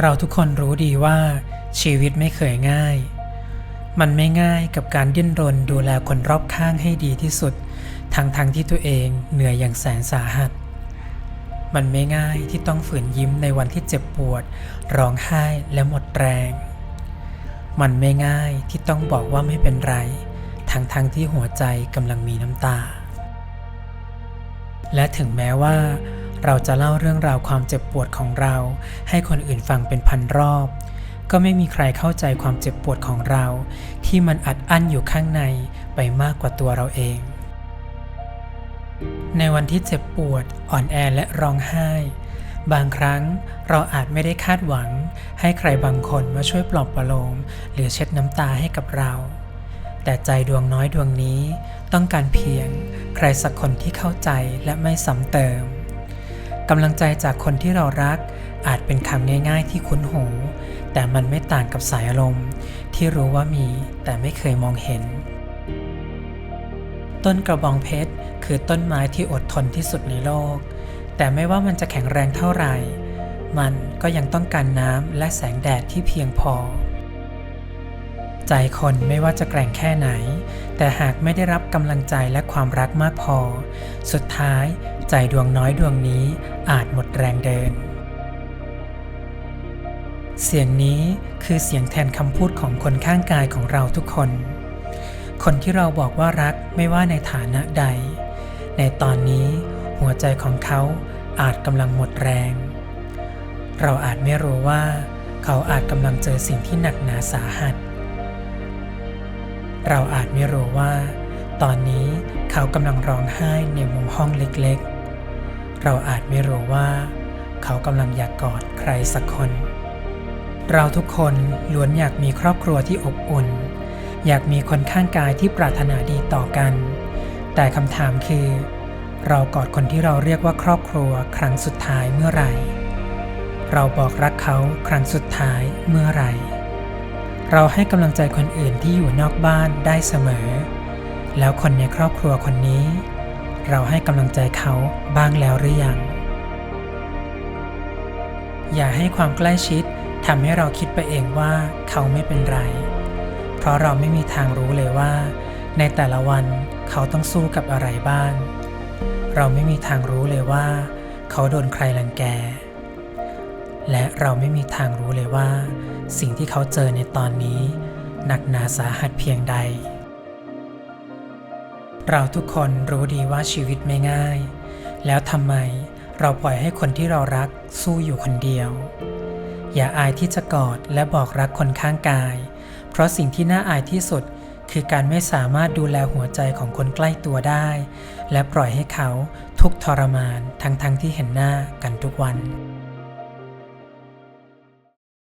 เราทุกคนรู้ดีว่าชีวิตไม่เคยง่าย มันไม่ง่ายกับการดิ้นรนดูแลคนรอบข้างให้ดีที่สุด ทั้งทั้งที่ตัวเองเหนื่อยอย่างแสนสาหัส มันไม่ง่ายที่ต้องฝืนยิ้มในวันที่เจ็บปวด ร้องไห้และหมดแรง มันไม่ง่ายที่ต้องบอกว่าไม่เป็นไร ทั้งทั้งที่หัวใจกำลังมีน้ำตา และถึงแม้ว่า เราจะเล่าเรื่องราวความเจ็บปวดของเรา ให้คนอื่นฟังเป็นพันรอบ ก็ไม่มีใครเข้าใจความเจ็บปวดของเรา ที่มันอัดอั้นอยู่ข้างในไปมากกว่าตัวเราเอง ในวันที่เจ็บปวดอ่อนแอและร้องไห้ บางครั้งเราอาจไม่ได้คาดหวัง ให้ใครบางคนมาช่วยปลอบประโลมหรือเช็ดน้ำตาให้กับเราแต่ใจดวงน้อยดวงนี้ต้องการเพียงใครสักคนที่เข้าใจและไม่ซ้ำเติม กำลังใจจากคนที่เรารัก อาจเป็นคำง่าย ๆ ที่คุ้นหู แต่มันไม่ต่างกับสายอารมณ์ ที่รู้ว่ามีแต่ไม่เคยมองเห็น ต้นกระบองเพชรคือต้นไม้ที่อดทนที่สุดในโลก แต่ไม่ว่ามันจะแข็งแรงเท่าไหร่ มันก็ยังต้องการน้ำและแสงแดดที่เพียงพอ ใจคนไม่ว่าจะแกร่งแค่ไหน แต่หากไม่ได้รับกำลังใจและความรักมากพอ สุดท้ายใจดวงน้อยดวงนี้อาจหมดแรงเดิน เสียงนี้คือเสียงแทนคำพูดของคนข้างกายของเราทุกคน คนที่เราบอกว่ารักไม่ว่าในฐานะใด ในตอนนี้หัวใจของเขาอาจกำลังหมดแรง เราอาจไม่รู้ว่า เขาอาจกำลังเจอสิ่งที่หนักหนาสาหัส เราอาจไม่รู้ว่า ตอนนี้เขากำลังร้องไห้ในมุมห้องเล็กๆ เราอาจไม่รู้ว่า เขากำลังอยากกอดใครสักคน เราทุกคนล้วนอยากมีครอบครัวที่อบอุ่น อยากมีคนข้างกายที่ปรารถนาดีต่อกัน แต่คำถามคือ เรากอดคนที่เราเรียกว่าครอบครัวครั้งสุดท้ายเมื่อไหร่ เราบอกรักเขาครั้งสุดท้ายเมื่อไหร่ เราให้กำลังใจคนอื่นที่อยู่นอกบ้านได้เสมอ แล้วคนในครอบครัวคนนี้ เราให้กำลังใจเขาบ้างแล้วหรือยัง อย่าให้ความใกล้ชิดทำให้เราคิดไปเองว่าเขาไม่เป็นไร เพราะเราไม่มีทางรู้เลยว่า ในแต่ละวันเขาต้องสู้กับอะไรบ้าง เราไม่มีทางรู้เลยว่า เขาโดนใครรังแก และเราไม่มีทางรู้เลยว่า สิ่งที่เขาเจอในตอนนี้ หนักหนาสาหัสเพียงใด เราทุกคนรู้ดีว่าชีวิตไม่ง่าย แล้วทำไมเราปล่อยให้คนที่เรารักสู้อยู่คนเดียว อย่าอายที่จะกอดและบอกรักคนข้างกาย เพราะสิ่งที่น่าอายที่สุดคือการไม่สามารถดูแลหัวใจของคนใกล้ตัวได้ และปล่อยให้เขาทุกทรมานทั้งๆทที่เห็นหน้ากันทุกวัน